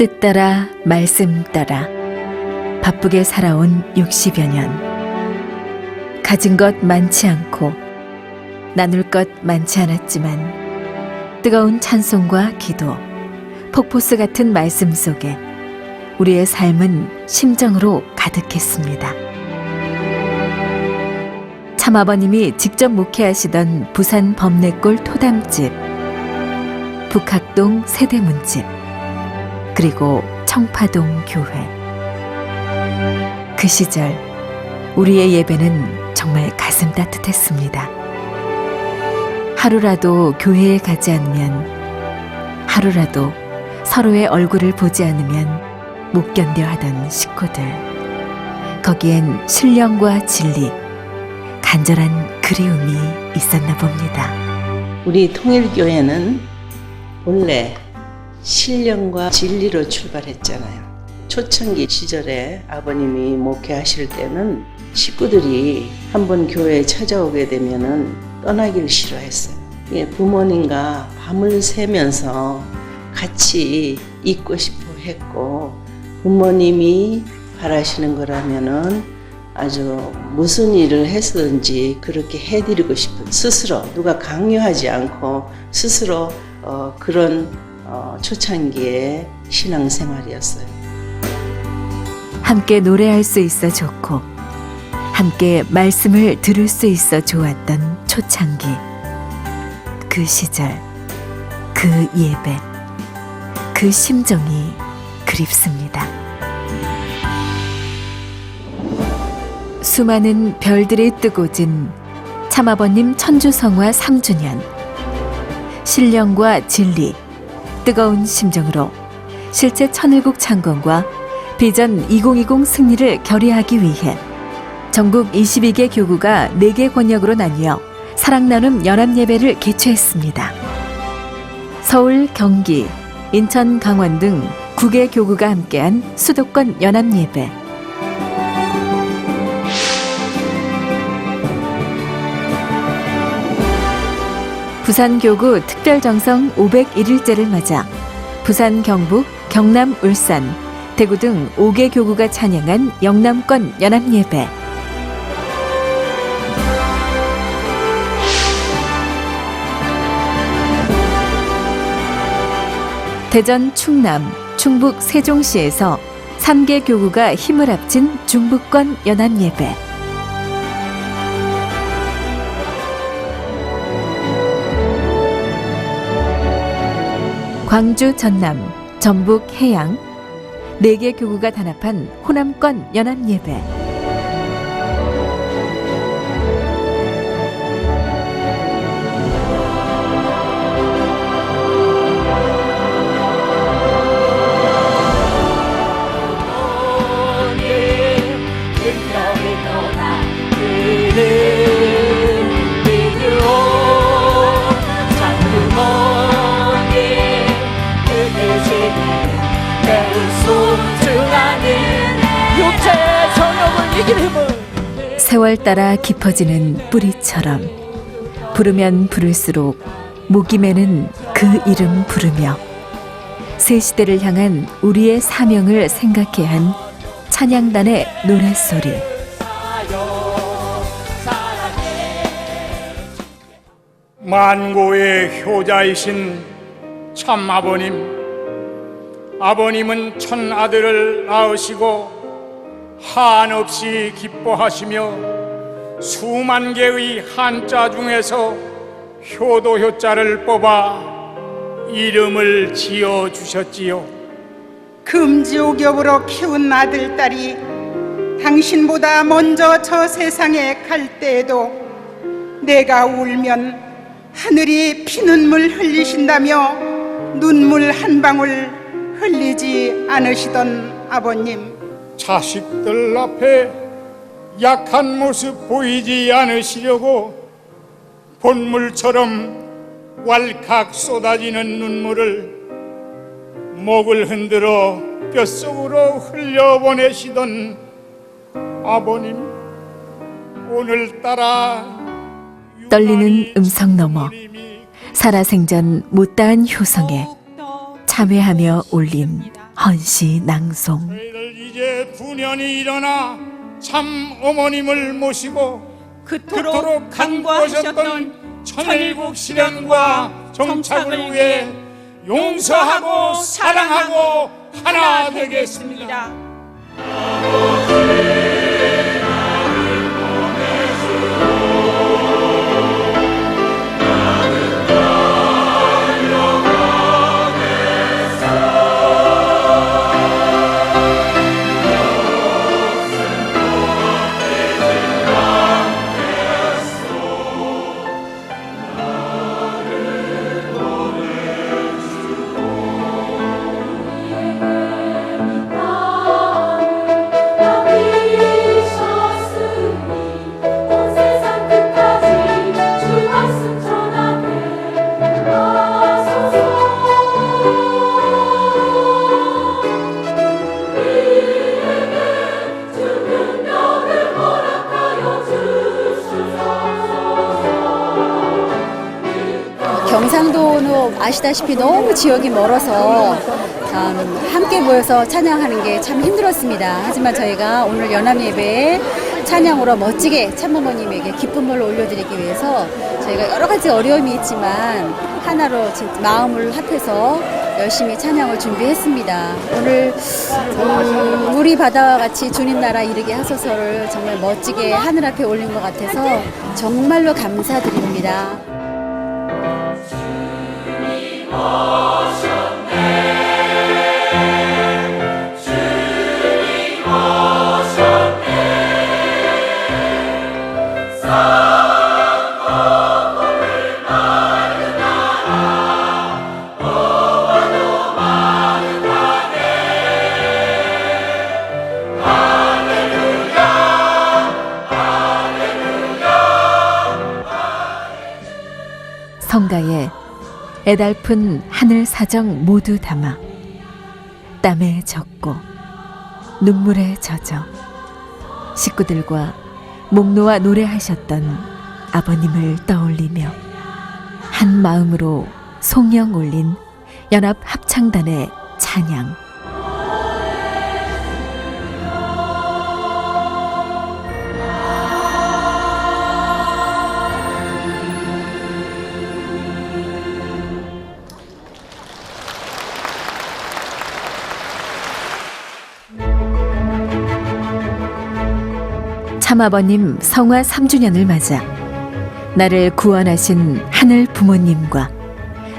뜻 따라 말씀 따라 바쁘게 살아온 60여 년. 가진 것 많지 않고 나눌 것 많지 않았지만 뜨거운 찬송과 기도, 폭포수 같은 말씀 속에 우리의 삶은 심정으로 가득했습니다. 참아버님이 직접 목회하시던 부산 범내골 토담집, 북학동 세대문집, 그리고 청파동 교회. 그 시절 우리의 예배는 정말 가슴 따뜻했습니다. 하루라도 교회에 가지 않으면 하루라도 서로의 얼굴을 보지 않으면 못 견뎌 하던 식구들. 거기엔 신령과 진리, 간절한 그리움이 있었나 봅니다. 우리 통일교회는 본래 신령과 진리로 출발했잖아요. 초창기 시절에 아버님이 목회하실 때는 식구들이 한번 교회에 찾아오게 되면은 떠나기를 싫어했어요. 예, 부모님과 밤을 새면서 같이 있고 싶어 했고 부모님이 바라시는 거라면은 아주 무슨 일을 했든지 그렇게 해드리고 싶은 스스로 누가 강요하지 않고 스스로 어, 그런 어, 초창기의 신앙생활이었어요. 함께 노래할 수 있어 좋고 함께 말씀을 들을 수 있어 좋았던 초창기 그 시절 그 예배 그 심정이 그립습니다. 수많은 별들이 뜨고 진 참아버님 천주성화 3주년 신령과 진리 뜨거운 심정으로 실제 천일국 창건과 비전 2020 승리를 결의하기 위해 전국 22개 교구가 4개 권역으로 나뉘어 사랑 나눔 연합 예배를 개최했습니다. 서울, 경기, 인천, 강원 등 9개 교구가 함께한 수도권 연합 예배. 부산 교구 특별정성 501일째를 맞아 부산, 경북, 경남, 울산, 대구 등 5개 교구가 찬양한 영남권 연합예배. 대전, 충남, 충북 세종시에서 3개 교구가 힘을 합친 중부권 연합예배. 광주, 전남, 전북, 해양, 4개 교구가 단합한 호남권 연합예배. 세월 따라 깊어지는 뿌리처럼 부르면 부를수록 목이 메는 그 이름 부르며 새 시대를 향한 우리의 사명을 생각해 한 찬양단의 노랫소리. 만고의 효자이신 참 아버님, 아버님은 천 아들을 낳으시고 한없이 기뻐하시며 수만 개의 한자 중에서 효도 효자를 뽑아 이름을 지어 주셨지요. 금지옥엽으로 키운 아들 딸이 당신보다 먼저 저 세상에 갈 때에도 내가 울면 하늘이 피눈물 흘리신다며 눈물 한 방울 흘리지 않으시던 아버님 자식들 앞에 약한 모습 보이지 않으시려고 본물처럼 왈칵 쏟아지는 눈물을 목을 흔들어 뼛속으로 흘려보내시던 아버님 오늘따라 떨리는 음성 너머 살아생전 못다한 효성에 참회하며 올린 헌시 낭송 이제 부년이 일어나 참 어머님을 모시고 그토록 간과하셨던 천일국 실현과 정착을 위해 용서하고 사랑하고 하나 되겠습니다. 아시다시피 너무 지역이 멀어서 참 함께 모여서 찬양하는 게 참 힘들었습니다. 하지만 저희가 오늘 연합 예배에 찬양으로 멋지게 참모모님에게 기쁨을 올려드리기 위해서 저희가 여러 가지 어려움이 있지만 하나로 진- 마음을 합해서 열심히 찬양을 준비했습니다. 오늘 음, 우리 바다와 같이 주님 나라 이르게 하소서를 정말 멋지게 하늘 앞에 올린 것 같아서 정말로 감사드립니다. 성 애달픈 하늘 사정 모두 담아 땀에 젖고 눈물에 젖어 식구들과 목 놓아 노래하셨던 아버님을 떠올리며 한 마음으로 송영 올린 연합 합창단의 찬양 참아버님 성화 3주년을 맞아 나를 구원하신 하늘 부모님과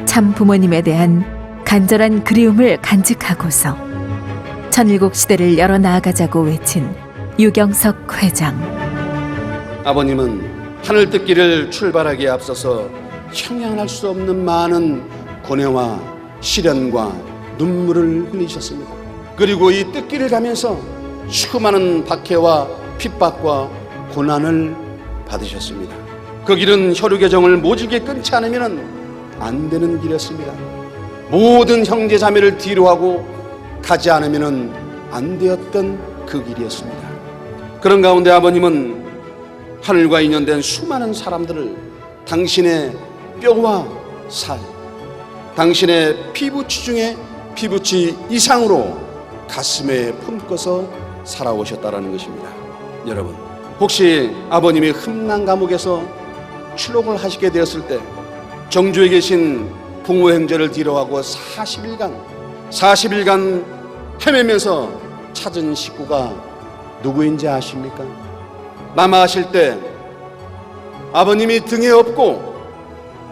참 부모님에 대한 간절한 그리움을 간직하고서 천일국 시대를 열어 나아가자고 외친 유경석 회장. 아버님은 하늘 뜻길을 출발하기에 앞서서 형량할 수 없는 많은 고뇌와 시련과 눈물을 흘리셨습니다. 그리고 이 뜻길을 가면서 수많은 박해와 핍박과 고난을 받으셨습니다. 그 길은 혈육의 정을 모질게 끊지 않으면 안 되는 길이었습니다. 모든 형제 자매를 뒤로하고 가지 않으면 안 되었던 그 길이었습니다. 그런 가운데 아버님은 하늘과 인연된 수많은 사람들을 당신의 뼈와 살, 당신의 피부치 중에 피부치 이상으로 가슴에 품고서 살아오셨다라는 것입니다. 여러분, 혹시 아버님이 흠난 감옥에서 출록을 하시게 되었을 때 정주에 계신 부모 형제를 뒤로하고 40일간 40일간 헤매면서 찾은 식구가 누구인지 아십니까? 마마하실 때 아버님이 등에 업고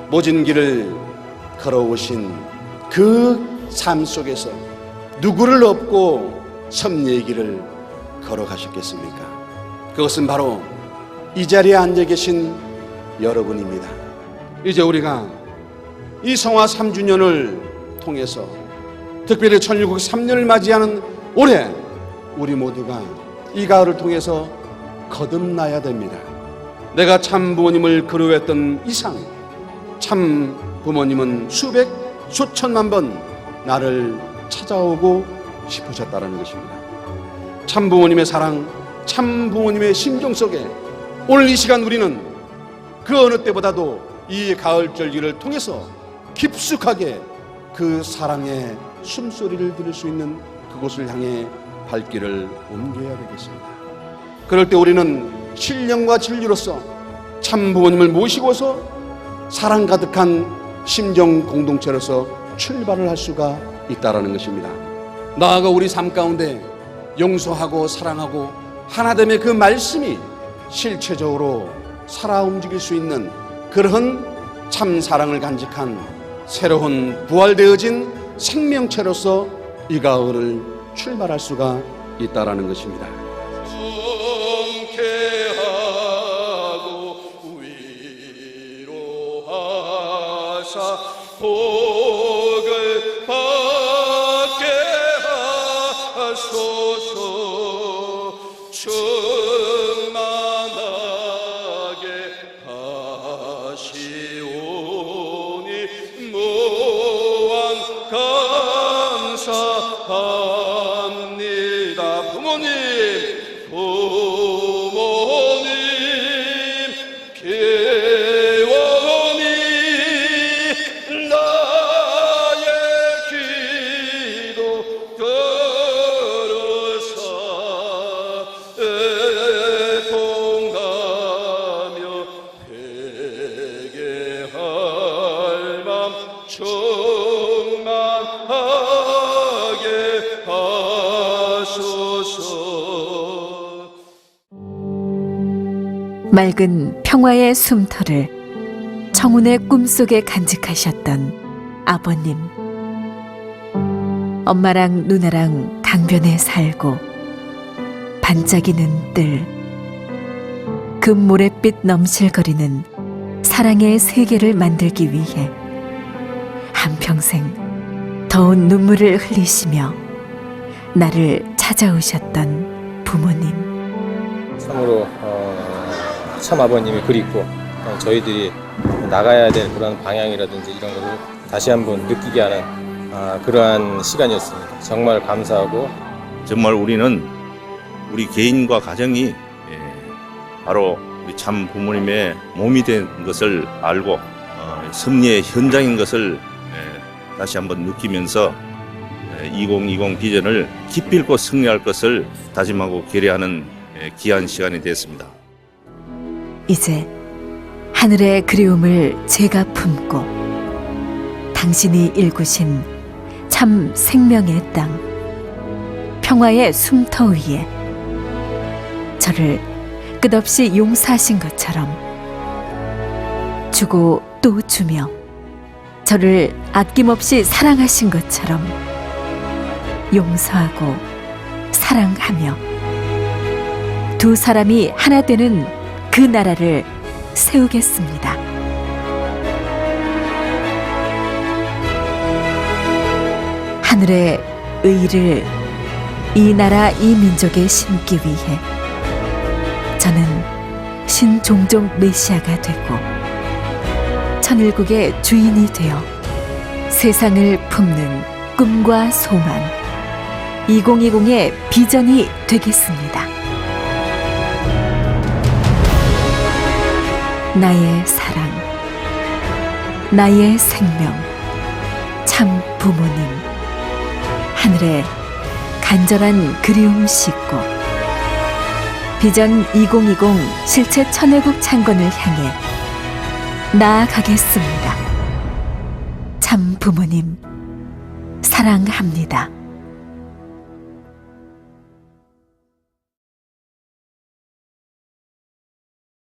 모진 길을 걸어오신 그 삶 속에서 누구를 업고 섭리의 길을 걸어가셨겠습니까? 그것은 바로 이 자리에 앉아 계신 여러분입니다. 이제 우리가 이 성화 3주년을 통해서 특별히 천일국 3년을 맞이하는 올해 우리 모두가 이 가을을 통해서 거듭나야 됩니다. 내가 참 부모님을 그리워했던 이상 참 부모님은 수백 수천만 번 나를 찾아오고 싶으셨다는 것입니다. 참 부모님의 사랑, 참 부모님의 심정 속에 오늘 이 시간 우리는 그 어느 때보다도 이 가을 절기를 통해서 깊숙하게 그 사랑의 숨소리를 들을 수 있는 그곳을 향해 발길을 옮겨야 되겠습니다. 그럴 때 우리는 신령과 진리로서 참 부모님을 모시고서 사랑 가득한 심정 공동체로서 출발을 할 수가 있다라는 것입니다. 나아가 우리 삶 가운데 용서하고 사랑하고 하나됨의 그 말씀이 실체적으로 살아 움직일 수 있는 그러한 참 사랑을 간직한 새로운 부활되어진 생명체로서 이 가을을 출발할 수가 있다라는 것입니다. 위로하사 하 맑은 평화의 숨터를 청운의 꿈속에 간직하셨던 아버님. 엄마랑 누나랑 강변에 살고 반짝이는 뜰. 금모래빛 넘실거리는 사랑의 세계를 만들기 위해 한평생 더운 눈물을 흘리시며 나를 찾아오셨던 부모님. 참으로 어, 참 아버님이 그립고 어, 저희들이 나가야 될 그런 방향이라든지 이런 것을 다시 한번 느끼게 하는 아, 그러한 시간이었습니다. 정말 감사하고 정말 우리는 우리 개인과 가정이 예, 바로 우리 참 부모님의 몸이 된 것을 알고 어, 승리의 현장인 것을 예, 다시 한번 느끼면서 2020 비전을 기필코 승리할 것을 다짐하고 예, 귀한 시간이 됐습니다. 이제 하늘의 그리움을 제가 품고 당신이 일구신 참 생명의 땅 평화의 숨터 위에 저를 끝없이 용서하신 것처럼 주고 또 주며 저를 아낌없이 사랑하신 것처럼 용서하고 사랑하며 두 사람이 하나 되는 그 나라를 세우겠습니다. 하늘의 의를 이 나라 이 민족에 심기 위해 저는 신종종 메시아가 되고 천일국의 주인이 되어 세상을 품는 꿈과 소망 2020의 비전이 되겠습니다. 나의 사랑, 나의 생명, 참 부모님, 하늘에 간절한 그리움 싣고 비전 2020 실체 천외국 창건을 향해 나아가겠습니다. 참 부모님, 사랑합니다.